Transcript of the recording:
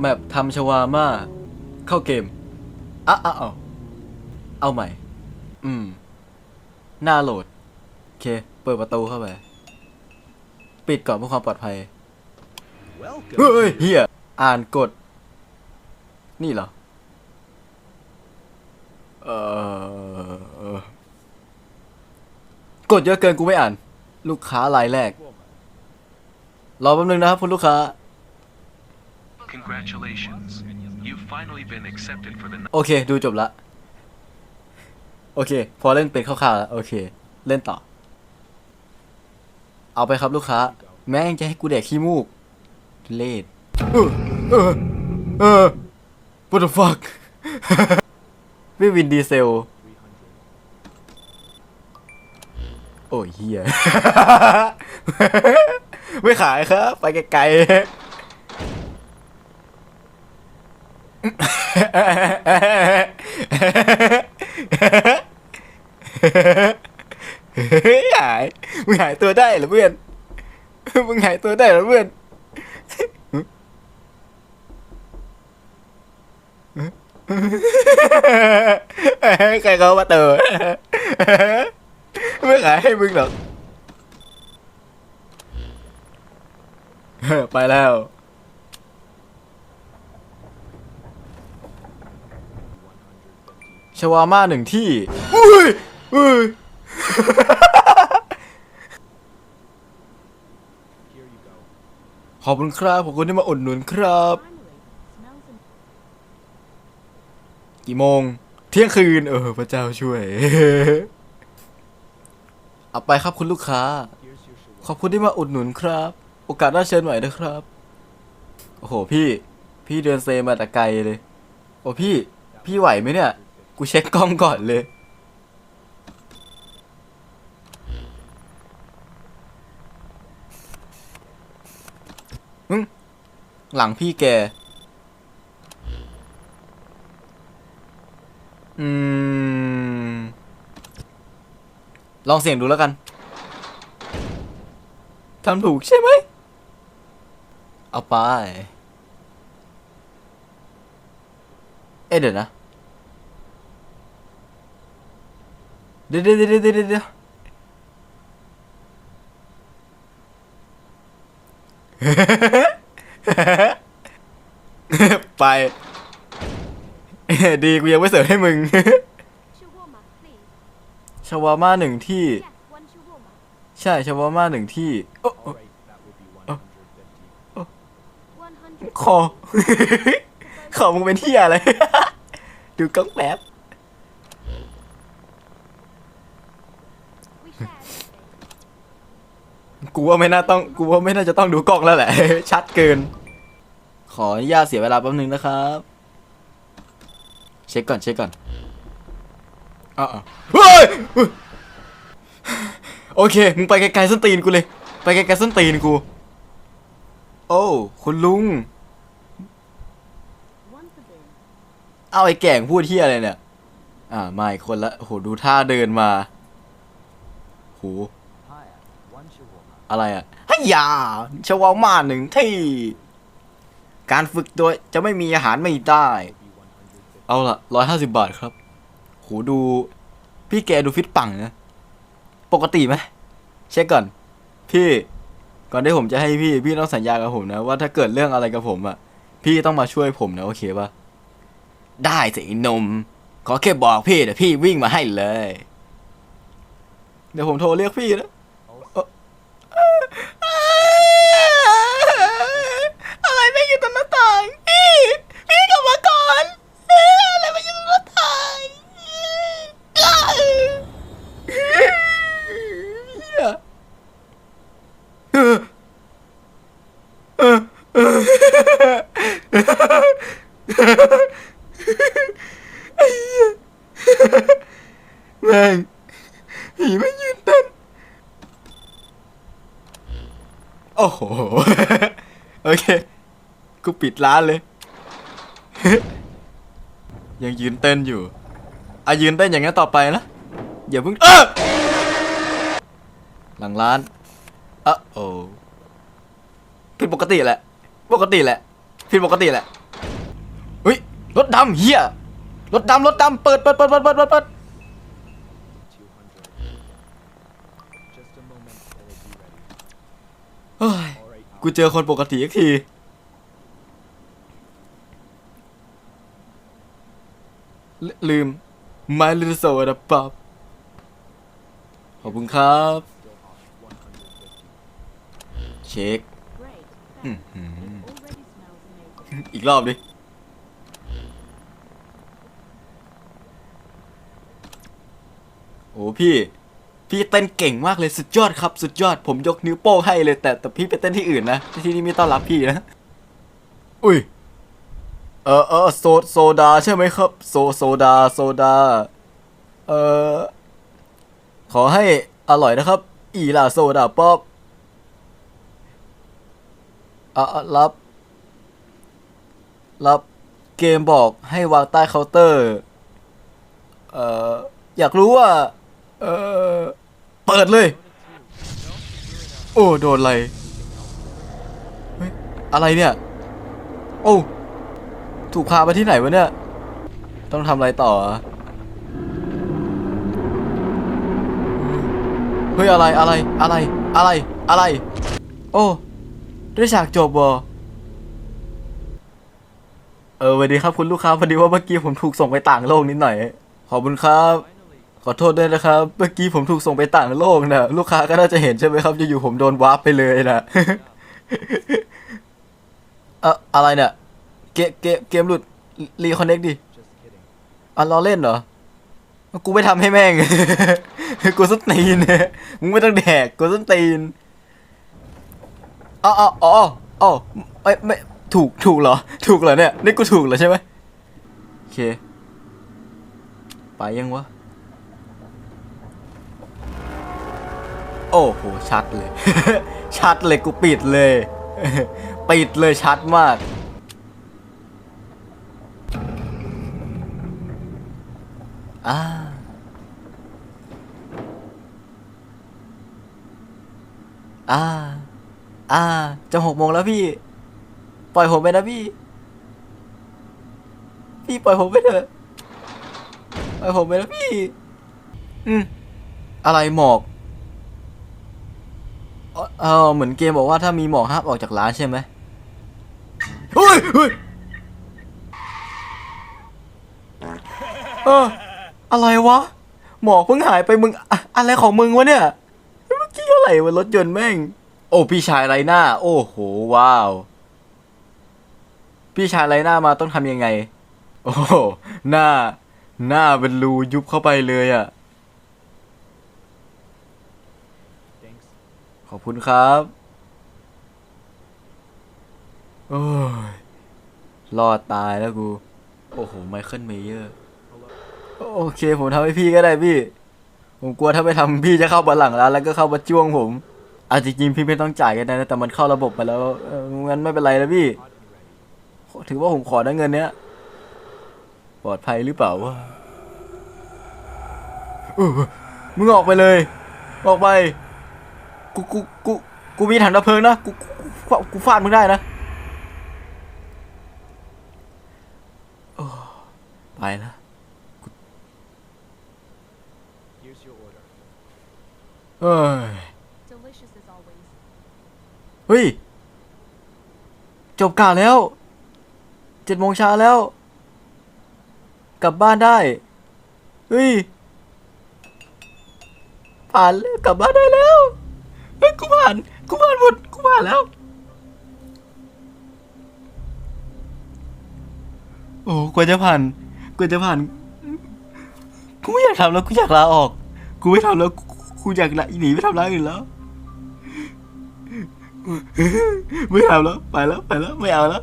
แมปทำชวาม่าเข้าเกมอะอะเอาเอาใหม่ อืม หน้าโหลด โอเค เปิดประตูเข้าไป ปิดก่อนเพื่อความปลอดภัย เฮ้ยเฮียอ่านกด นี่เหรอ เออกดเยอะเกินกูไม่อ่าน ลูกค้ารายแรก รอแป๊บนึงนะครับคุณลูกค้า Congratulations. You've finally been accepted for the โอเค ดูจบละ โอเค พอเล่นเป็นคร่าวๆแล้วโอเค เล่นต่อ เอาไปครับลูกค้า แม่งจะให้กูแดกขี้มูกเลดเออเออเออ what the fuck พี่วินดีเซล โอ้ยเฮีย ไม่ขายครับ ไปไกลๆ หายมึงหายตัวได้เหรอเพื่อน มึงหายตัวได้เหรอเพื่อนใครเขามาเตอไม่ขายให้มึงหรอกไปแล้ว ชวาม่าหนึ่งที่อุ้ยอุ้ยขอบคุณครับขอบคุณที่มาอุดหนุนครับ กี่โมง เที่ยงคืน เออ พระเจ้าช่วย เอาไปครับคุณลูกค้า ขอบคุณที่มาอุดหนุนครับ โอกาสหน้าเชิญใหม่นะครับ โอ้โหพี่ พี่เดินเซมาแต่ไกลเลย โอ้พี่ พี่ไหวไหมเนี่ย กูเช็คกล้องก่อนเลย หลังพี่แก อืม ลองเสียงดูแล้วกัน ทำถูกใช่ไหม เอาไป เอ๊ะเดี๋ยวนะ เดี๋ยวเดี๋ยวเดี๋ยวเดี๋ยวไป ดีกูยังไม่เสิร์ฟให้มึง ชาวาม่าหนึ่งที่ ใช่ชาวาม่าหนึ่งที่โอ้โอ้ One hundred. คอขอมึงเป็นที่อะไร ดูกล้องแป๊บ กูว่าไม่น่าต้องกูว่าไม่น่าจะต้องดูกล้องแล้วแหละ ชัดเกิน ขออนุญาตเสียเวลาแป๊บนึงนะครับ เช็คก่อนเช็คก่อนอ่าเฮ้ยเฮ้ยโอเคมึงไปไกลๆส้นตีนกูเลย ไปไกลๆส้นตีนกู โอ้คุณลุง One for them. เอาไอ้แก่งพูดเที่ยอะไรเนี่ย อ่ามาอีกคนละโหดูท่าเดินมา โห อะไรอะฮัยยาชาวามาหนึ่งที่ การฝึกโดยจะไม่มีอาหารไม่ได้ เอาละร้อยห้าสิบบาทครับ โหดู พี่แกดูฟิตปังนะ ปกติไหมเช็คก่อน พี่ ก่อนที่ผมจะให้พี่ พี่ต้องสัญญากับผมนะ ว่าถ้าเกิดเรื่องอะไรกับผมอะพี่ต้องมาช่วยผมนะโอเคปะได้สินม ขอแค่บอกพี่เดี๋ยวพี่วิ่งมาให้เลย เดี๋ยวผมโทรเรียกพี่นะเอ่ออะไรไม่อยู่ตรงหน้าต่าง พี่ พี่กลับมาก่อนเอ้ยอะไรไม่อยู่ตรงหน้าต่างเหี้ยเออเอ อเออแม่งผีไม่ยืนเต้นโอ้โห โอเค กูปิดร้านเลย ยังยืนเต้นอยู่อะยืนเต้นอย่างนี้นต่อไปนะ อย่าเพิ่ง เออหลังร้านอะโอ้ผิดปกติแหละ ปกติแหละผิดปกติแหละดำเฮียรถดำรถดำเปิดเปิดเปิดเปิดเปิดเปิดเปิดเฮ้ยกูเจอคนปกติอีกทีลลืม My Little Soda Pop ขอบคุณครับ เช็ค Great. Hmm. อีกรอบดิ โอ้พี่ พี่เต้นเก่งมากเลยสุดยอดครับ สุดยอดผมยกนิ้วโป้งให้เลยแต่แต่พี่ไปเต้นที่อื่นนะที่นี่ไม่ต้อนรับพี่นะ อุ้ย เออเออโซโซดาใช่ไหมครับ โซโซดาโซดา เออขอให้อร่อยนะครับ อีล่าโซดาป๊อปอะอะรับ รับเกมบอกให้วางใต้เคาน์เตอร์ เอ่อ อยากรู้ว่า เออเปิดเลย โอ้ โดนอะไร เฮ้ย อะไรเนี่ย โอ้ ถูกพาไปที่ไหนวะเนี่ย ต้องทำอะไรต่อ เฮ้ย อะไร อะไร อะไร อะไร อะไร โอ้ ได้ฉากจบบอ เออสวัสดีครับคุณลูกค้าพอดีว่าเมื่อกี้ผมถูกส่งไปต่างโลกนิดหน่อย ขอบคุณครับ ขอโทษด้วยนะครับ เมื่อกี้ผมถูกส่งไปต่างโลกนะลูกค้าก็น่าจะเห็นใช่ไหมครับอยู่ๆผมโดนวาร์ปไปเลยนะ เอะอะไรเนี่ยเกมเกมเกมหลุดรีคอนเน็กดิอะล้อเล่นเหรอ กูไม่ทำให้แม่ง กูส้นตีนมึงไม่ต้องแดกกูส้นตีนอ๋ออ๋ออ๋ออ๋อไม่ไม่ ถูกถูกเหรอ ถูกเหรอเนี่ยนี่กูถูกเหรอใช่ไหมโอเค ไปยังวะ โอ้โห ชัดเลย ชัดเลยกูปิดเลย ปิดเลยชัดมาก อ่าอ่า อ่า จะหกโมงแล้วพี่ ปล่อยผมไปนะพี่ พี่ปล่อยผมไปเถอะ ปล่อยผมไปนะพี่ อืม อะไรหมอกเอ่อเออเหมือนเกมบอกว่าถ้ามีหมอกห้ามออกจากร้านใช่ไหมเฮ้ยเฮ้ยเอออะไรวะ หมอกเพิ่งหายไปมึงอะอะไรของมึงวะเนี่ย เมื่อกี้อะไรวะรถยนต์แม่ง โอ้พี่ชายไรหน้า โอ้โหว้าว พี่ชายไรหน้ามาต้องทำยังไง โอ้โหหน้า หน้าเป็นรูยุบเข้าไปเลยอะ่ะ ขอบคุณครับ โอ้ย รอดตายแล้วกู โอ้โห ไมเคิลเมเยอร์ โอเค ผมทำให้พี่ก็ได้พี่ ผมกลัวถ้าไม่ทำพี่จะเข้ามาหลังร้านแล้วก็เข้ามาจ้วงผมอาจริงๆพี่ไม่ต้องจ่ายกันนะ แต่มันเข้าระบบไปแล้วเอองั้นไม่เป็นไรแล้วพี่ ถือว่าผมขอได้เงินเนี้ยปลอดภัยหรือเปล่าวะเออมึงออกไปเลย ออกไป กู กู กู กูมีถังดับเพลิงนะ กู กูกูกูฟาดมึงได้นะโอ้ไปแล้วกูเอ้ย Delicious as always. เฮ้ย จบกะแล้ว เจ็ดโมงเช้าแล้ว กลับบ้านได้ เฮ้ย ผ่านแล้วกลับบ้านได้แล้วเฮ้ยกูผ่าน กูผ่านหมด กูผ่านแล้ว โอ้กว่าจะผ่านกว่าจะผ่าน กูไม่อยากทำแล้ว กูอยากลาออก กูไม่ทำแล้ว กูอยากละหนีไปทำร้านอื่นแล้วไม่ทำแล้ว ไปแล้ว ไปแล้ว ไม่เอาแล้ว